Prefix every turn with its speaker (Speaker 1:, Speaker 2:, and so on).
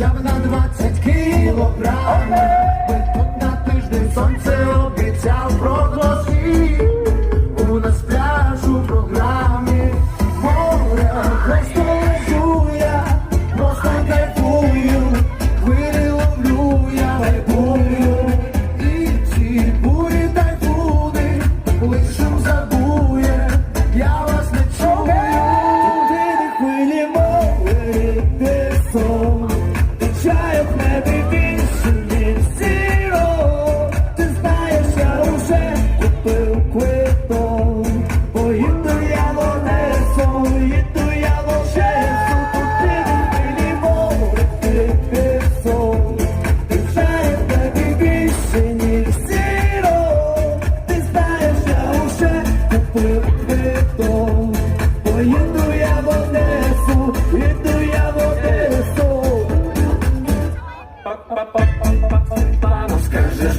Speaker 1: Ми тут на тиждень сонце обіцяв прогнози. У нас пляж у програмі моря просто я, просто кайфую, хвилі ловлю я кайфую. І ці бурі тайфуни лишим забує,
Speaker 2: Skarżysz